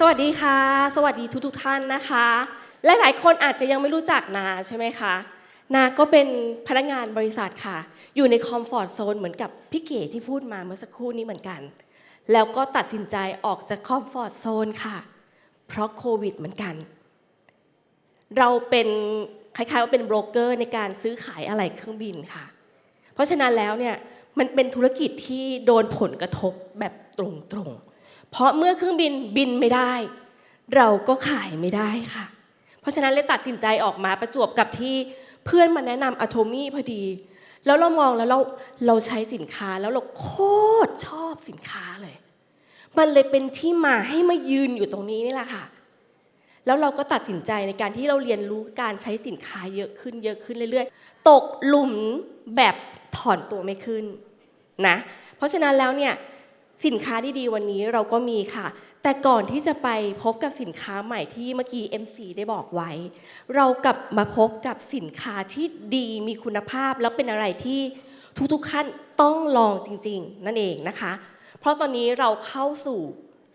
สวัสดีค่ะ สวัสดีทุกทท่านนะคะ หลายๆคนอาจจะยังไม่รู้จักนาใช่ไหมคะ นาก็เป็นพนักงานบริษัทค่ะ อยู่ในคอมฟอร์ทโซนเหมือนกับพี่เก๋ที่พูดมาเมื่อสักครู่นี้เหมือนกัน แล้วก็ตัดสินใจออกจากคอมฟอร์ทโซนค่ะ เพราะโควิดเหมือนกัน เราเป็นคล้ายๆว่าเป็นโบรกเกอร์ในการซื้อขายอะไหล่เครื่องบินค่ะ เพราะฉะนั้นแล้วเนี่ยมันเป็นธุรกิจที่โดนผลกระทบแบบตรงๆ เพราะเมื่อเครื่องบินบินไม่ได้ เราก็ขายไม่ได้ค่ะ เพราะฉะนั้นเลยตัดสินใจออกมาประจวบกับที่เพื่อนมาแนะนำอะโทมี่พอดี แล้วเรามองแล้วเราเราใช้สินค้าแล้วเราโคตรชอบสินค้าเลย มันเลยเป็นที่มาให้มายืนอยู่ตรงนี้นี่แหละค่ะ แล้วเราก็ตัดสินใจในการที่เราเรียนรู้การใช้สินค้าเยอะขึ้นเยอะขึ้นเรื่อยๆ ตกหลุมแบบถอนตัวไม่ขึ้นนะ เพราะฉะนั้นแล้วเนี่ย สินค้าดีๆวันนี้เราก็มีค่ะ แต่ก่อนที่จะไปพบกับสินค้าใหม่ที่เมื่อกี้ MC ได้บอกไว้ เรากลับมาพบกับสินค้าที่ดีมีคุณภาพ แล้วเป็นอะไรที่ทุกๆขั้นต้องลองจริง ๆ นั่นเองนะคะ เพราะตอนนี้เราเข้าสู่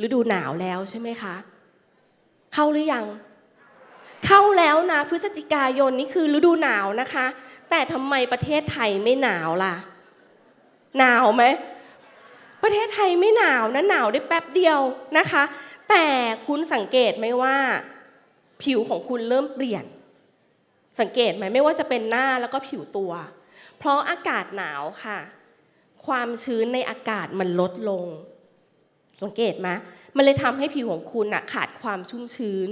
ฤดูหนาวแล้วใช่ไหมคะ เข้าหรือยัง เข้าแล้วนะพฤศจิกายนนี่คือฤดูหนาวนะคะ แต่ทำไมประเทศไทยไม่หนาวล่ะ หนาวไหม ประเทศไทยไม่หนาวนะหนาวได้แป๊บเดียวนะคะ แต่คุณสังเกตไหมว่า ผิวของคุณเริ่มเปลี่ยน สังเกตไหมไม่ว่าจะเป็นหน้าแล้วก็ผิวตัว เพราะอากาศหนาวค่ะ ความชื้นในอากาศมันลดลง สังเกตไหมมันเลยทำให้ผิวของคุณนะขาดความชุ่มชื้น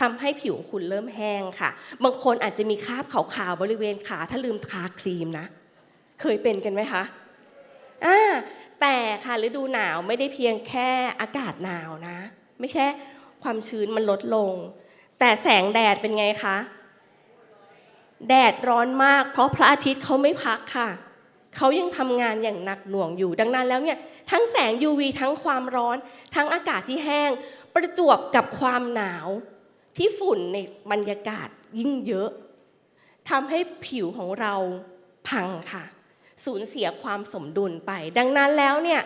ทำให้ผิวของคุณเริ่มแห้งค่ะ บางคนอาจจะมีคราบขาวๆบริเวณขาถ้าลืมทาครีมนะ เคยเป็นกันไหมคะ อ่าแต่ค่ะฤดูหนาวไม่ได้เพียงแค่อากาศหนาวนะ ไม่แค่ความชื้นมันลดลง แต่แสงแดดเป็นไงคะแดดร้อนมาก เพราะพระอาทิตย์เขาไม่พักค่ะเขายังทำงานอย่างหนักหน่วงอยู่ ดังนั้นแล้วเนี่ยทั้งแสง UV ทั้งความร้อน ทั้งอากาศที่แห้ง ประจวบกับความหนาว ที่ฝุ่นในบรรยากาศยิ่งเยอะทำให้ผิวของเราพังค่ะ สูญเสียความสมดุลไป ดังนั้นแล้วเนี่ย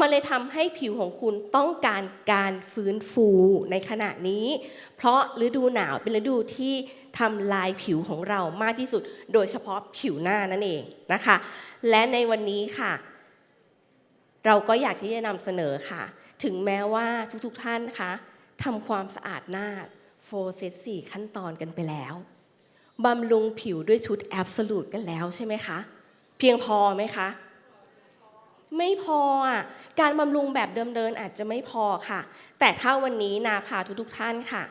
มันเลยทำให้ผิวของคุณต้องการการฟื้นฟูในขณะนี้ เพราะฤดูหนาวเป็นฤดูที่ทำลายผิวของเรามากที่สุด โดยเฉพาะผิวหน้านั่นเองนะคะ และในวันนี้ค่ะ เราก็อยากที่จะนำเสนอค่ะ ถึงแม้ว่าทุกๆท่านคะทำความสะอาดหน้าโฟเซตสี่ขั้นตอนกันไปแล้วบำรุงผิวด้วยชุดแอบสูตกันแล้วใช่ไหมคะ เพียงพอไหมคะ ไม่พออะการบำรุงแบบเดิมเดินอาจจะไม่พอค่ะ แต่ถ้าวันนี้นาพาทุกๆท่านค่ะ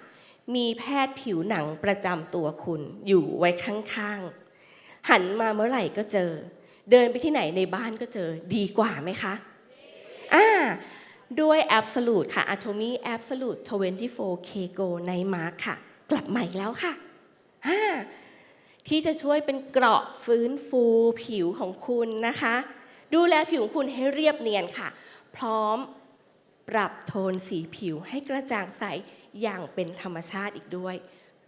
มีแพทย์ผิวหนังประจำตัวคุณอยู่ไว้ข้างๆ หันมาเมื่อไหร่ก็เจอ เดินไปที่ไหนในบ้านก็เจอดีกว่าไหมคะอ่าด้วย Absolute ค่ะ Atomy Absolute 24 K Go ในมาร์คค่ะ กลับมาอีกแล้วค่ะอ่า ที่จะช่วยเป็นเกราะฟื้นฟูผิวของคุณนะคะ ดูแลผิวของคุณให้เรียบเนียนค่ะ พร้อมปรับโทนสีผิวให้กระจ่างใสอย่างเป็นธรรมชาติอีกด้วย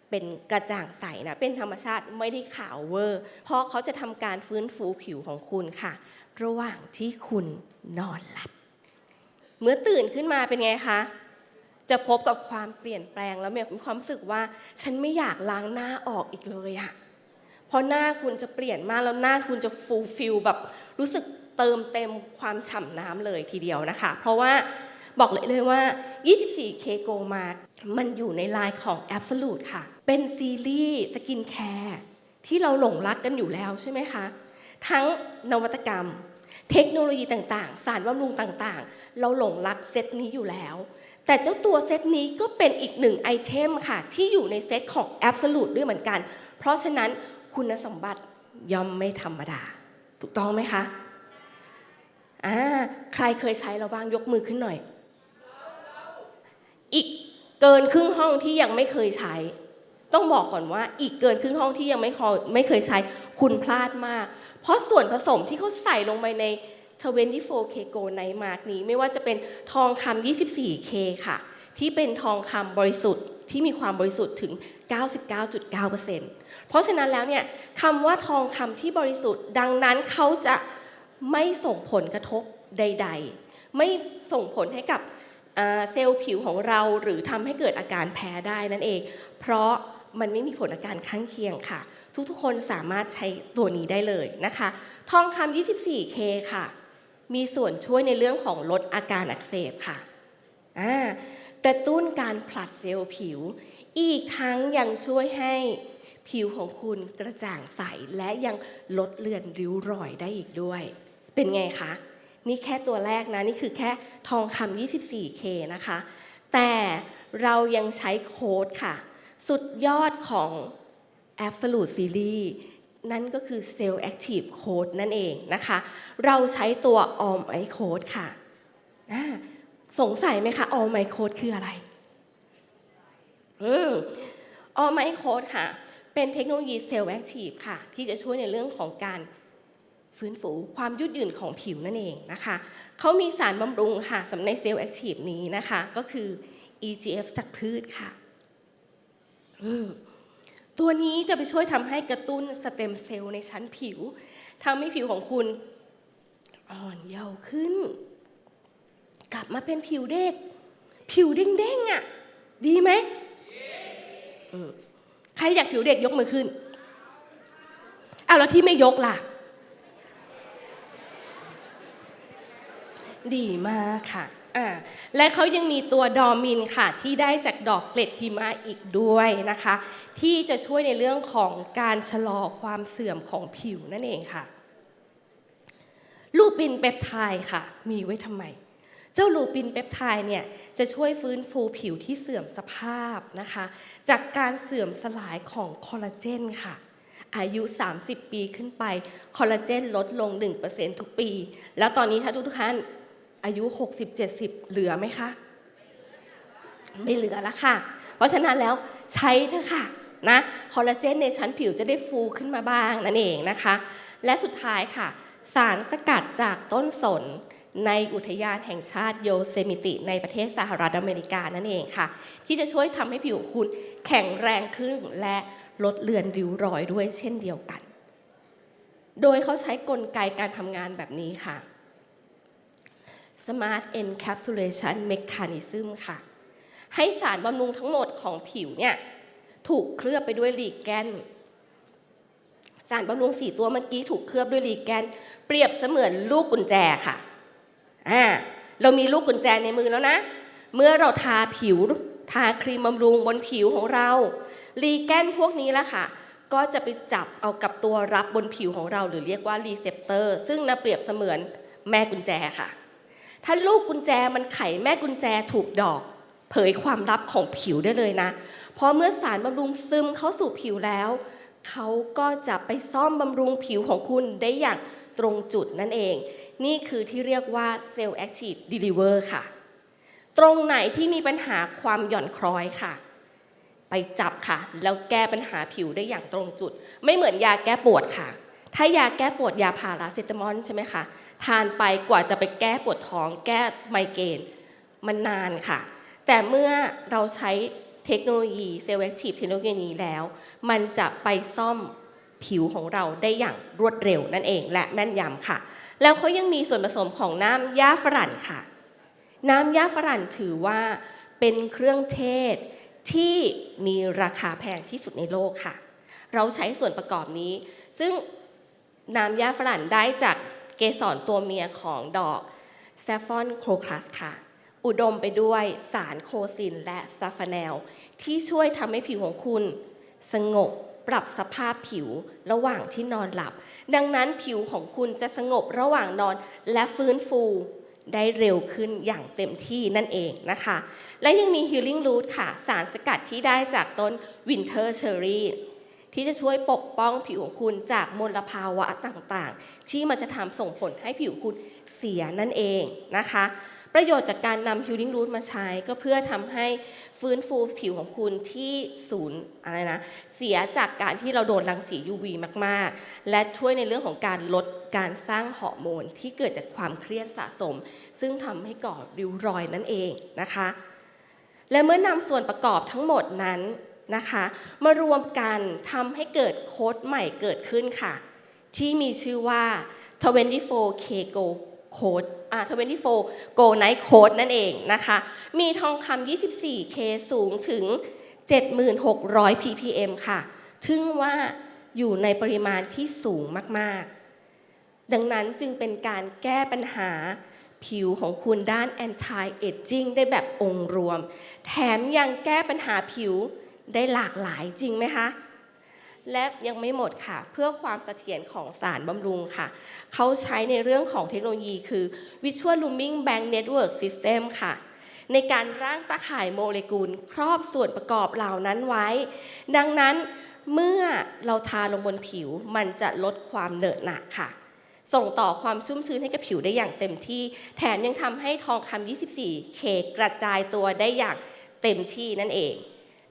เป็นกระจ่างใสนะเป็นธรรมชาติไม่ได้ขาวเวอร์ เพราะเขาจะทำการฟื้นฟูผิวของคุณค่ะ ระหว่างที่คุณนอนหลับ เมื่อตื่นขึ้นมาเป็นไงคะจะพบกับความเปลี่ยนแปลงแล้วมีความรู้สึกว่า ฉันไม่อยากล้างหน้าออกอีกเลยอะ เพราะหน้าคุณจะเปลี่ยนมากแล้วหน้าคุณจะฟูลฟิลแบบรู้สึกเติมเต็มความฉ่ำน้ำเลยทีเดียวนะคะ เพราะว่าบอกเลยเลยว่า 24K Go Mart มันอยู่ในไลน์ของ Absolute ค่ะ เป็นซีรีส์สกินแคร์ที่เราหลงรักกันอยู่แล้วใช่ไหมคะ ทั้งนวัตกรรม เทคโนโลยีต่างๆ สารบำรุงต่างๆ เราหลงรักเซตนี้อยู่แล้ว แต่เจ้าตัวเซตนี้ก็เป็นอีกหนึ่งไอเทมค่ะ ที่อยู่ในเซตของ Absolute ด้วยเหมือนกัน เพราะฉะนั้น คุณสมบัติย่อมไม่ธรรมดา ถูกต้องไหมคะอ่าใครเคยใช้เราบ้างยกมือขึ้นหน่อย อีกเกินครึ่งห้องที่ยังไม่เคยใช้ ต้องบอกก่อนว่า อีกเกินครึ่งห้องที่ยังไม่เคยไม่เคยใช้ คุณพลาดมาก เพราะส่วนผสมที่เขาใส่ลงไปใน 24K Go Night Mark นี้ ไม่ว่าจะเป็นทองคำ 24K ค่ะ ที่เป็นทองคำบริสุทธิ์ที่มีความบริสุทธิ์ถึง 99.9% เพราะฉะนั้นแล้วเนี่ยคำว่าทองคำที่บริสุทธิ์ ดังนั้นเขาจะไม่ส่งผลกระทบใด ๆ ไม่ส่งผลให้กับเซลล์ผิวของเราหรือทำให้เกิดอาการแพ้ได้นั่นเอง เพราะมันไม่มีผลอาการข้างเคียงค่ะ ทุกๆคนสามารถใช้ตัวนี้ได้เลยนะคะ ทองคำ 24K ค่ะ มีส่วนช่วยในเรื่องของลดอาการอักเสบค่ะกระตุ้นการผลัดเซลล์ผิว อีกทั้งยังช่วยให้ ผิวของคุณกระจ่างใสและยังลดเลือนริ้วรอยได้อีกด้วย เป็นไงคะ นี่แค่ตัวแรกนะ นี่คือแค่ทองคำ 24K นะคะ แต่เรายังใช้โค้ดค่ะ สุดยอดของ Absolute Series นั่นก็คือ Cell Active Code นั่นเองนะคะ เราใช้ตัว All My Code ค่ะสงสัยไหมคะ All My Code คืออะไร อืม All My Code ค่ะ เป็นเทคโนโลยี Cell Active ค่ะ ที่จะช่วยในเรื่องของการฟื้นฟูความยืดหยุ่นของผิวนั่นเองนะคะเขามีสารบำรุงค่ะสำหรับใน Cell Active นี้นะคะ ก็คือ EGF จากพืชค่ะตัวนี้จะไปช่วยทำให้กระตุ้นสเต็มเซลล์ในชั้นผิวทำให้ผิวของคุณอ่อนเยาว์ขึ้น กลับมาเป็นผิวเด็ก ผิวเด้งๆอะ ดีไหมอืม ใครอยากผิวเด็กยกมือขึ้นอ้าวแล้วที่ไม่ยกล่ะ ดีมากค่ะ่าและเขายังมีตัวดอมินค่ะที่ได้จากดอกเกล็ดหิมะอีกด้วยนะคะ ที่จะช่วยในเรื่องของการชะลอความเสื่อมของผิวนั่นเองค่ะ ลูปินเปปไทด์ค่ะ มีไว้ทำไม เจ้าลูปินเปปไทด์เนี่ยจะช่วยฟื้นฟูผิวที่เสื่อมสภาพนะคะ จากการเสื่อมสลายของคอลลาเจนค่ะ อายุ 30 ปีขึ้นไปคอลลาเจนลดลง 1%ทุกปี แล้วตอนนี้ถ้าทุกท่านอายุ 60-70 เหลือไหมคะ ไม่เหลือแล้วค่ะ เพราะฉะนั้นแล้วใช้เถอะค่ะนะคอลลาเจนในชั้นผิวจะได้ฟูขึ้นมาบ้างนั่นเองนะคะ และสุดท้ายค่ะ สารสกัดจากต้นสน ในอุทยานแห่งชาติโยเซมิติ ในประเทศสหรัฐอเมริกานั่นเองค่ะ ที่จะช่วยทำให้ผิวคุณแข็งแรงขึ้นและลดเลือนริ้วรอยด้วยเช่นเดียวกัน โดยเขาใช้กลไกการทำงานแบบนี้ค่ะ Smart Encapsulation Mechanism ค่ะ ให้สารบำรุงทั้งหมดของผิวเนี่ยถูกเคลือบไปด้วยลีแกนสารบำรุงสีตัวเมื่อกี้ถูกเคลือบด้วยลีแกน เปรียบเสมือนลูกกุญแจค่ะ อ่าเรามีลูกกุญแจในมือแล้วนะ เมื่อเราทาผิวทาครีมบำรุงบนผิวของเราลีแกนพวกนี้ละค่ะ ก็จะไปจับเอากับตัวรับบนผิวของเรา หรือเรียกว่ารีเซพเตอร์ซึ่งนะเปรียบเสมือนแม่กุญแจค่ะ ถ้าลูกกุญแจมันไขแม่กุญแจถูกดอก เผยความลับของผิวได้เลยนะ เพราะเมื่อสารบำรุงซึมเข้าสู่ผิวแล้ว เขาก็จะไปซ่อมบำรุงผิวของคุณได้อย่าง ตรงจุดนั่นเอง นี่คือที่เรียกว่าเซลล์ Active Deliver ค่ะ ตรงไหนที่มีปัญหาความหย่อนคล้อยค่ะ ไปจับค่ะ แล้วแก้ปัญหาผิวได้อย่างตรงจุด ไม่เหมือนยาแก้ปวดค่ะ ถ้ายาแก้ปวดยาพาราเซตามอลใช่ไหมคะทานไปกว่าจะไปแก้ปวดท้อง แก้ไมเกรนมันนานค่ะ แต่เมื่อเราใช้เทคโนโลยีเซลล์แอคทีฟเทคโนโลยีนี้แล้ว มันจะไปซ่อม ผิวของเราได้อย่างรวดเร็วนั่นเอง และแม่นยำค่ะ แล้วเขายังมีส่วนผสมของน้ำย่าฝรั่นค่ะ น้ำย่าฝรั่นถือว่าเป็นเครื่องเทศที่มีราคาแพงที่สุดในโลกค่ะ เราใช้ส่วนประกอบนี้ ซึ่งน้ำย่าฝรั่นได้จากเกสรตัวเมียของดอกแซฟฟอนโครคลัสค่ะ อุดมไปด้วยสารโคซินและซัฟฟาแนล ที่ช่วยทำให้ผิวของคุณ สงบ ปรับสภาพผิวระหว่างที่นอนหลับ ดังนั้นผิวของคุณจะสงบระหว่างนอนและฟื้นฟูได้เร็วขึ้นอย่างเต็มที่นั่นเองนะคะ และยังมี Healing Root ค่ะ สารสกัดที่ได้จากต้น Winter Cherry ที่จะช่วยปกป้องผิวของคุณจากมลภาวะต่างๆ ที่มันจะทำส่งผลให้ผิวคุณเสียนั่นเองนะคะ ประโยชน์จากการนำ Healing Root มาใช้ก็เพื่อทำให้ฟื้นฟูผิวของคุณที่ศูนย์อะไรนะเสียจากการที่เราโดนรังสี UV มากๆ และช่วยในเรื่องของการลดการสร้างฮอร์โมนที่เกิดจากความเครียดสะสม ซึ่งทำให้ก่อริ้วรอยนั่นเองนะคะและเมื่อนำส่วนประกอบทั้งหมดนั้น นะคะมารวมกันทำให้เกิดโค้ดใหม่เกิดขึ้นค่ะ ที่มีชื่อว่า 24K Go Code อ่า24 Go Night Code นั่นเองนะคะ มีทองคำ 24K สูงถึง 7,600 ppm ค่ะซึ่งว่าอยู่ในปริมาณที่สูงมาก ๆ ดังนั้นจึงเป็นการแก้ปัญหาผิวของคุณด้าน anti aging ได้แบบองค์รวม แถมยังแก้ปัญหาผิว ได้หลากหลายจริงไหมคะและยังไม่หมดค่ะ เพื่อความเสถียรของสารบำรุงค่ะ เขาใช้ในเรื่องของเทคโนโลยีคือ Visual Looming Bank Network System ค่ะ ในการร่างตาข่ายโมเลกุล ครอบส่วนประกอบเหล่านั้นไว้ ดังนั้นเมื่อเราทาลงบนผิวมันจะลดความเหนอะหนักค่ะ ส่งต่อความชุ่มชื้นให้กับผิวได้อย่างเต็มที่ แถมยังทำให้ทองคำ 24K กระจายตัวได้อย่างเต็มที่นั่นเอง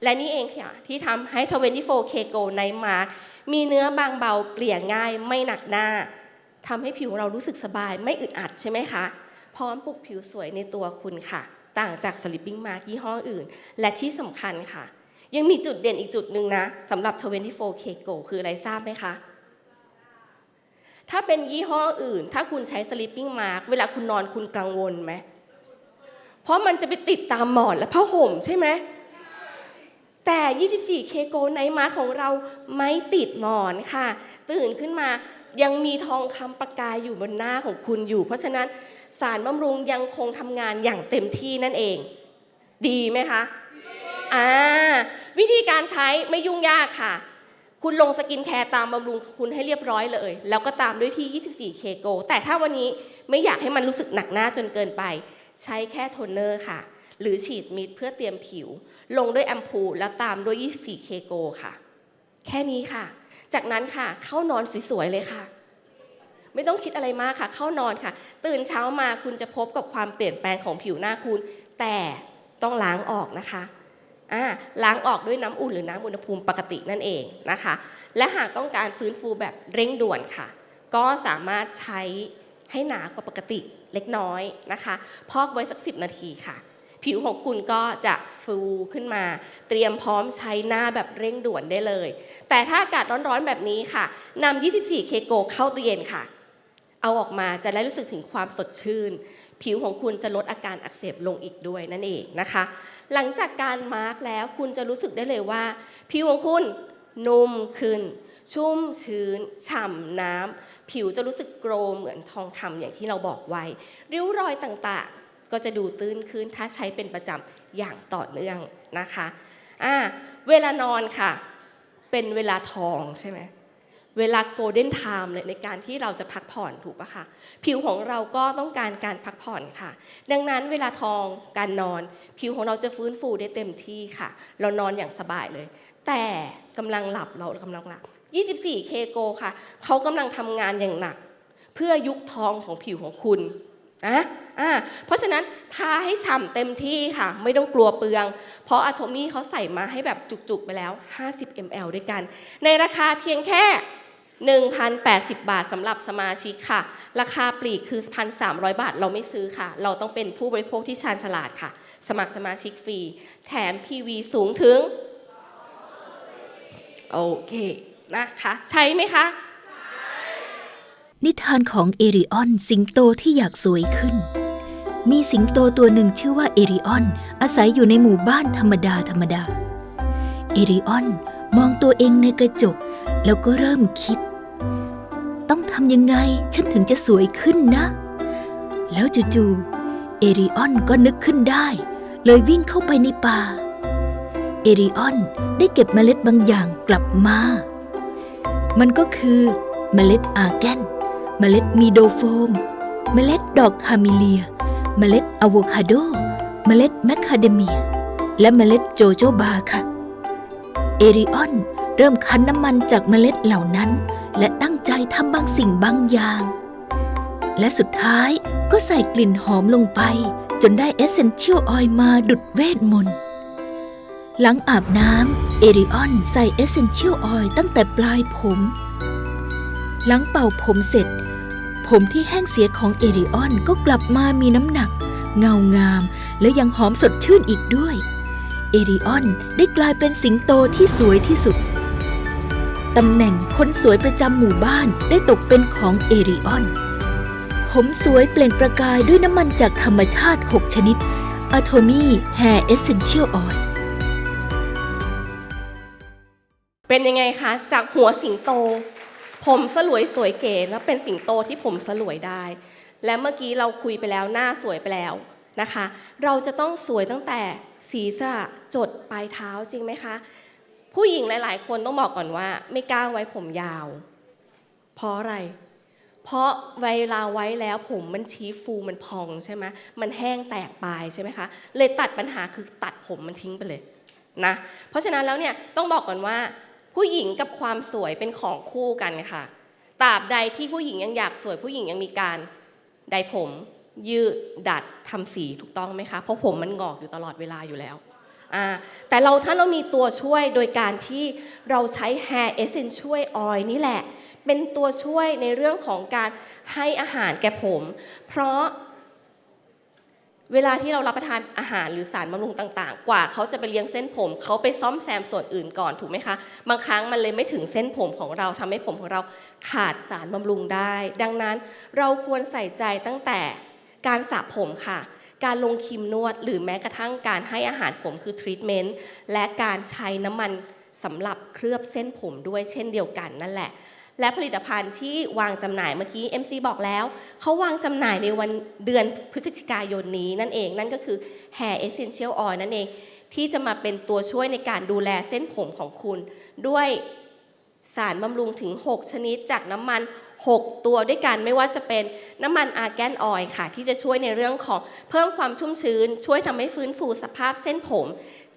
และนี่เองค่ะที่ทำให้ 24K Go Night Mark มีเนื้อบางเบาเกลี่ยง่ายไม่หนักหน้าทำให้ผิวเรารู้สึกสบายไม่อึดอัดใช่ไหมคะ พร้อมปลุกผิวสวยในตัวคุณค่ะ ต่างจาก Sleeping Mask ยี่ห้ออื่น และที่สำคัญค่ะ ยังมีจุดเด่นอีกจุดหนึ่งนะสำหรับ 24K Go คืออะไรทราบไหมคะถ้าเป็นยี่ห้ออื่น ถ้าคุณใช้ Sleeping Mask เวลาคุณนอนคุณกังวลไหม เพราะมันจะไปติดตามหมอนและผ้าห่มใช่ไหม แต่ 24K Go ในมาของเราไม่ติดหมอนค่ะ ตื่นขึ้นมายังมีทองคำประกายอยู่บนหน้าของคุณอยู่ เพราะฉะนั้นสารบำรุงยังคงทำงานอย่างเต็มที่นั่นเอง ดีไหมคะอ่าวิธีการใช้ไม่ยุ่งยากค่ะ คุณลงสกินแคร์ตามบำรุงคุณให้เรียบร้อยเลย แล้วก็ตามด้วยที่ 24K Go แต่ถ้าวันนี้ไม่อยากให้มันรู้สึกหนักหน้าจนเกินไป ใช้แค่โทนเนอร์ค่ะ หรือฉีดมิดเพื่อเตรียมผิว ลงด้วยแอมพูลแล้วตามด้วย 24K Go ค่ะ แค่นี้ค่ะ จากนั้นค่ะเข้านอนสวยๆเลยค่ะ ไม่ต้องคิดอะไรมากค่ะ เข้านอนค่ะ ตื่นเช้ามาคุณจะพบกับความเปลี่ยนแปลงของผิวหน้าคุณ แต่ต้องล้างออกนะคะล้างออกด้วยน้ำอุ่นหรือน้ำอุณหภูมิปกตินั่นเองนะคะ และหากต้องการฟื้นฟูแบบเร่งด่วนค่ะ ก็สามารถใช้ให้หนากว่าปกติเล็กน้อยนะคะ พอกไว้สัก 10 นาทีค่ะ ผิวของคุณก็จะฟูขึ้นมา เตรียมพร้อมใช้หน้าแบบเร่งด่วนได้เลย แต่ถ้าอากาศร้อนๆแบบนี้ค่ะนำ 24 เคโกเข้าตู้เย็นค่ะ เอาออกมาจะได้รู้สึกถึงความสดชื่น ผิวของคุณจะลดอาการอักเสบลงอีกด้วยนั่นเองนะคะ หลังจากการมาร์กแล้วคุณจะรู้สึกได้เลยว่า ผิวของคุณนุ่มขึ้น ชุ่มชื้น ฉ่ำน้ำ ผิวจะรู้สึกโกรเหมือนทองคำอย่างที่เราบอกไว้ ริ้วรอยต่างๆ ก็จะดูตื้นขึ้นถ้าใช้เป็นประจำอย่างต่อเนื่องนะคะอ่าเวลานอนค่ะ เป็นเวลาทองใช่ไหมเวลาโกลเด้นไทม์เลยในการที่เราจะพักผ่อนถูกปะคะผิวของเราก็ต้องการการพักผ่อนค่ะ ดังนั้นเวลาทองการนอน ผิวของเราจะฟื้นฟูได้เต็มที่ค่ะ เรานอนอย่างสบายเลย แต่กำลังหลับเรากำลังหลับ 24 เคโกค่ะ เขากำลังทำงานอย่างหนัก เพื่อยุคทองของผิวของคุณ นะอ่าเพราะฉะนั้นทาให้ฉ่ำเต็มที่ค่ะ ไม่ต้องกลัวเปลือง เพราะอะโทมี่เขาใส่มาให้แบบจุกๆไปแล้ว 50 ml ด้วยกัน ในราคาเพียงแค่ 1,080 บาทสำหรับสมาชิกค่ะ ราคาปลีกคือ 1,300 บาทเราไม่ซื้อค่ะ เราต้องเป็นผู้บริโภคที่ชาญฉลาดค่ะ สมัครสมาชิกฟรี แถม PV สูงถึง โอเคนะคะ ใช้ไหมคะ นิทานของเอริออนสิงโตที่อยากสวยขึ้น มีสิงโตตัวหนึ่งชื่อว่าเอริออน อาศัยอยู่ในหมู่บ้านธรรมดาธรรมดา เอริออนมองตัวเองในกระจก แล้วก็เริ่มคิด ต้องทำยังไงฉันถึงจะสวยขึ้นนะ แล้วจู่ๆเอริออนก็นึกขึ้นได้ เลยวิ่งเข้าไปในป่า เอริออนได้เก็บเมล็ดบางอย่างกลับมา มันก็คือเมล็ดอาแกน เมล็ดมีโดโฟม เมล็ดดอกคามิเลีย เมล็ดอะโวคาโด เมล็ดแมคคาเดเมีย และเมล็ดโจโจบาค่ะ เอริออนเริ่มคั้นน้ำมันจากเมล็ดเหล่านั้น และตั้งใจทำบางสิ่งบางอย่าง และสุดท้ายก็ใส่กลิ่นหอมลงไป จนได้เอเซนเชียลออยมาดุดเวทมนต์หลังอาบน้ำเอริออนใส่เอเซนเชียลออยตั้งแต่ปลายผม หลังเป่าผมเสร็จ ผมที่แห้งเสียของเอริออนก็กลับมามีน้ำหนัก เงางาม และยังหอมสดชื่นอีกด้วย เอริออนได้กลายเป็นสิงโตที่สวยที่สุด ตำแหน่งคนสวยประจำหมู่บ้านได้ตกเป็นของเอริออน ผมสวยเปล่งประกายด้วยน้ำมันจากธรรมชาติ 6 ชนิด Atomy Hair Essential Oil เป็นยังไงคะ จากหัวสิงโต ผมสลวยสวยเก๋แล้วเป็นสิงโตที่ผมสลวยได้ และเมื่อกี้เราคุยไปแล้วหน้าสวยไปแล้วนะคะ เราจะต้องสวยตั้งแต่ศีรษะจดปลายเท้าจริงไหมคะ ผู้หญิงหลาย ๆ คนต้องบอกก่อนว่า ไม่กล้าไว้ผมยาว เพราะอะไร เพราะเวลาไว้แล้วผมมันชี้ฟูมันพองใช่ไหมมันแห้งแตกปลายใช่ไหมคะ เลยตัดปัญหาคือตัดผมมันทิ้งไปเลยนะ เพราะฉะนั้นแล้วเนี่ยต้องบอกก่อนว่า ผู้หญิงกับความสวยเป็นของคู่กันค่ะตราบใดที่ผู้หญิงยังอยากสวยผู้หญิงยังมีการใดผมยืดดัดทำสีถูกต้องไหมคะเพราะผมมันงอกอยู่ตลอดเวลาอยู่แล้วแต่เราถ้าเรามีตัวช่วยโดยการที่เราใช้ hair essence ช่วย oil นี่แหละ เป็นตัวช่วยในเรื่องของการให้อาหารแก่ผม เพราะ เวลาที่เรารับประทานอาหารหรือสารบำรุงต่างๆ กว่าเขาจะไปเลี้ยงเส้นผม เขาไปซ่อมแซมส่วนอื่นก่อนถูกไหมคะ บางครั้งมันเลยไม่ถึงเส้นผมของเราทำให้ผมของเราขาดสารบำรุงได้ ดังนั้นเราควรใส่ใจตั้งแต่การสระผมค่ะ การลงครีมนวด หรือแม้กระทั่งการให้อาหารผมคือทรีทเมนต์และการใช้น้ำมันสำหรับเคลือบเส้นผมด้วยเช่นเดียวกันนั่นแหละ และผลิตภัณฑ์ที่วางจำหน่ายเมื่อกี้ MC บอกแล้ว เขาวางจำหน่ายในวันเดือนพฤศจิกายนนี้นั่นเอง นั่นก็คือ Hair Essential Oil นั่นเอง ที่จะมาเป็นตัวช่วยในการดูแลเส้นผมของคุณ ด้วยสารบำรุงถึง 6 ชนิดจากน้ำมัน 6 ตัวด้วยกันไม่ว่าจะเป็นน้ำมันอาร์แกนออยค่ะ ที่จะช่วยในเรื่องของเพิ่มความชุ่มชื้น ช่วยทำให้ฟื้นฟูสภาพเส้นผม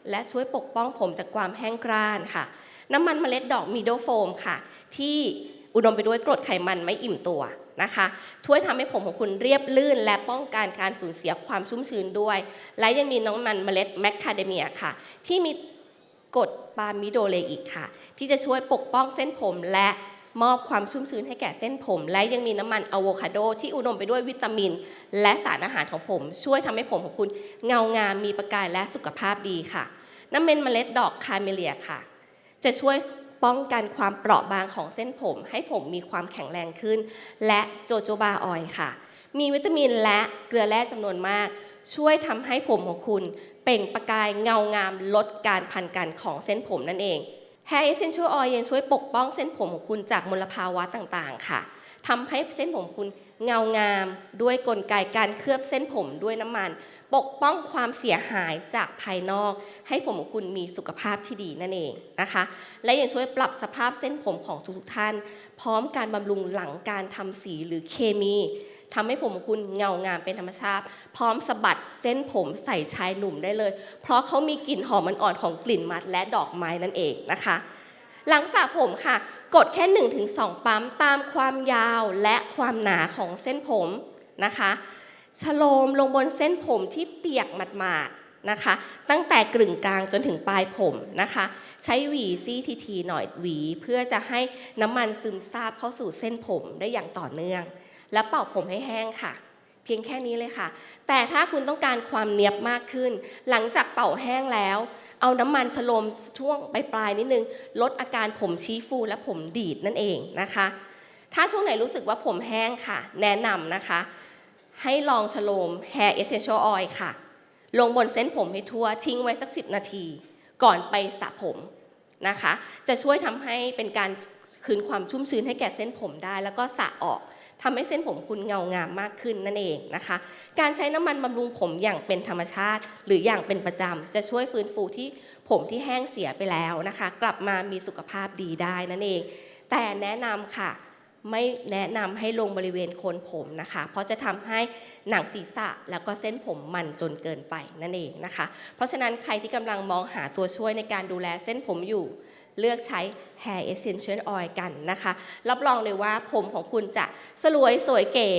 และช่วยปกป้องผมจากความแห้งกร้านค่ะ น้ำมันเมล็ดดอกมีโดโฟมค่ะ ที่อุดมไปด้วยกรดไขมันไม่อิ่มตัวนะคะช่วยทำให้ผมของคุณเรียบลื่น และป้องกันการสูญเสียความชุ่มชื้นด้วย และยังมีน้ำมันเมล็ดแมคคาเดเมียค่ะ ที่มีกรดปาล์มิโดเลอีกค่ะ ที่จะช่วยปกป้องเส้นผมและมอบความชุ่มชื้นให้แก่เส้นผม และยังมีน้ำมันอะโวคาโด ที่อุดมไปด้วยวิตามิน และสารอาหารของผม ช่วยทำให้ผมของคุณเงางามมีประกายและสุขภาพดีค่ะ น้ำมันเมล็ดดอกคาเมเลียค่ะ จะช่วยป้องกันความเปราะบางของเส้นผม ให้ผมมีความแข็งแรงขึ้น และโจโจบาออยค่ะ มีวิตามินและเกลือแร่จำนวนมาก ช่วยทำให้ผมของคุณ เปล่งประกายเงางามลดการพันกันของเส้นผมนั่นเอง Hair Essential Oil ยังช่วยปกป้องเส้นผมของคุณจากมลภาวะต่างๆ ค่ะทำให้เส้นผมคุณ เงางามด้วยกลไกการเคลือบเส้นผมด้วยน้ำมัน ปกป้องความเสียหายจากภายนอก ให้ผมของคุณมีสุขภาพที่ดีนั่นเองนะคะ และยังช่วยปรับสภาพเส้นผมของทุกๆท่าน พร้อมการบำรุงหลังการทำสีหรือเคมีทำให้ผมของคุณเงางามเป็นธรรมชาติ พร้อมสะบัดเส้นผมใส่ชายหนุ่มได้เลย เพราะเขามีกลิ่นหอมอ่อนๆของกลิ่นมัดและดอกไม้นั่นเองนะคะ หลังสระผมค่ะ กดแค่ 1-2 ปั๊มตามความยาวและความหนาของเส้นผมนะคะชโลมลงบนเส้นผมที่เปียกหมาดๆนะคะ ตั้งแต่กลึงกลางจนถึงปลายผมนะคะ ใช้หวีซี่ทีหน่อยหวี เพื่อจะให้น้ำมันซึมซาบเข้าสู่เส้นผมได้อย่างต่อเนื่อง แล้วเป่าผมให้แห้งค่ะ เพียงแค่นี้เลยค่ะ แต่ถ้าคุณต้องการความเนียบมากขึ้น หลังจากเป่าแห้งแล้ว เอาน้ำมันชโลมช่วงปลายๆนิดนึง ลดอาการผมชี้ฟูและผมดีดนั่นเองนะคะ ถ้าช่วงไหนรู้สึกว่าผมแห้งค่ะ แนะนำนะคะ ให้ลองชโลม Hair Essential Oil ค่ะ ลงบนเส้นผมให้ทั่วทิ้งไว้สัก 10 นาที ก่อนไปสระผมนะคะ จะช่วยทำให้เป็นการคืนความชุ่มชื้นให้แก่เส้นผมได้ แล้วก็สระออก ทำให้เส้นผมคุณเงางามมากขึ้นนั่นเองนะคะ การใช้น้ำมันบำรุงผมอย่างเป็นธรรมชาติ หรืออย่างเป็นประจำจะช่วยฟื้นฟูที่ผมที่แห้งเสียไปแล้วนะคะ กลับมามีสุขภาพดีได้นั่นเอง แต่แนะนำค่ะไม่แนะนำให้ลงบริเวณโคนผมนะคะ เพราะจะทำให้หนังศีรษะแล้วก็เส้นผมมันจนเกินไปนั่นเองนะคะ เพราะฉะนั้นใครที่กำลังมองหาตัวช่วยในการดูแลเส้นผมอยู่ เลือกใช้ Hair Essential Oil กันนะคะ รับรองเลยว่าผมของคุณจะสลวยสวยเก๋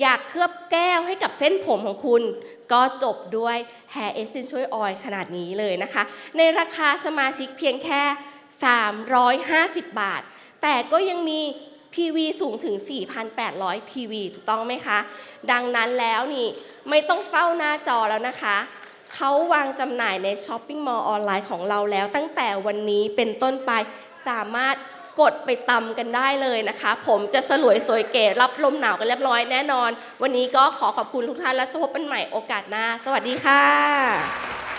อยากเคลือบแก้วให้กับเส้นผมของคุณ ก็จบด้วย Hair Essential Oil ขนาดนี้เลยนะคะ ในราคาสมาชิกเพียงแค่ 350 บาท แต่ก็ยังมี PV สูงถึง 4,800 PV ถูกต้องไหมคะ ดังนั้นแล้วนี่ไม่ต้องเฝ้าหน้าจอแล้วนะคะ เขาวางจำหน่ายในช้อปปิ้งมอลล์ออนไลน์ของเราแล้ว ตั้งแต่วันนี้เป็นต้นไปสามารถกดไปตำกันได้เลยนะคะ ผมจะสลวยสวยเก๋รับลมหนาวกันเรียบร้อยแน่นอน วันนี้ก็ขอขอบคุณทุกท่านและจะพบกันใหม่โอกาสหน้า สวัสดีค่ะ